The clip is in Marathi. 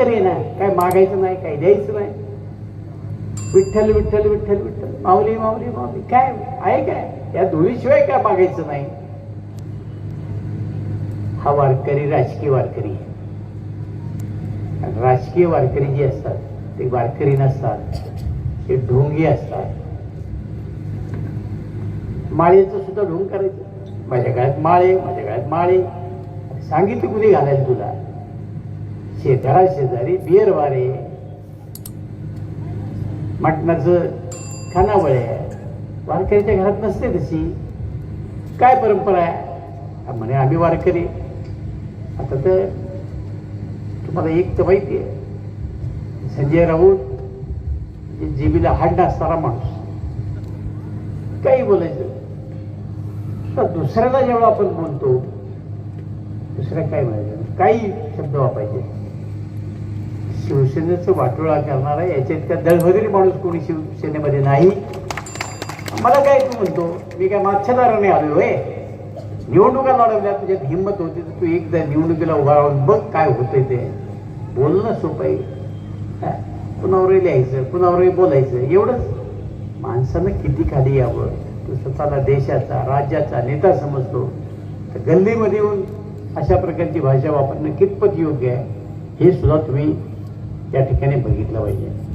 मागायचं नाही काय द्यायचं नाही. विठ्ठल विठ्ठल विठ्ठल विठ्ठल. माऊली माऊली माऊली. काय? आहे काय? या धुळीशिवाय काय मागायचं नाही. हा वारकरी राजकीय वारकरी आहे. राजकीय वारकरी जे असतात ते वारकरी नसतात. ते ढोंगी असतात. माळेचं सुद्धा ढोंग करायचं. माझ्या काळात माळे माझ्या काळात माळे. सांगितलं कुठे घालायला तुला? शेजारा शेजारी बियर वारे मटणाचं खानावळे वारकरीच्या घरात नसते तशी. काय परंपरा आहे? म्हणे आम्ही वारकरी. आता तर तुम्हाला एक तर माहिती आहे. संजय राऊत म्हणजे जे जिबीला हाड असणारा माणूस. काही बोलायचं तर दुसऱ्याला जेव्हा आपण बोलतो दुसऱ्या काय म्हणायचं? काही शब्द वापरायचे शिवसेनेचं वाटोळा करणारा याच्या इतका दळभदरी माणूस कोणी शिवसेनेमध्ये नाही? मला काय तू म्हणतो? मी काय माच्छादाराने आलो होय? निवडणुका लढवल्या तुझ्यात हिंमत होती तर तू एकदा निवडणुकीला उभा राहून बघ काय होतंय ते. बोलणं सोपं आहे. कुणावरही लिहायचं कुणावरही बोलायचं एवढंच. माणसानं किती खाली यावं? तू स्वतःला देशाचा राज्याचा नेता समजतो. तर गल्लीमध्ये येऊन अशा प्रकारची भाषा वापरणं कितपत योग्य आहे? हे सुद्धा तुम्ही त्या ठिकाणी बघितलं पाहिजे.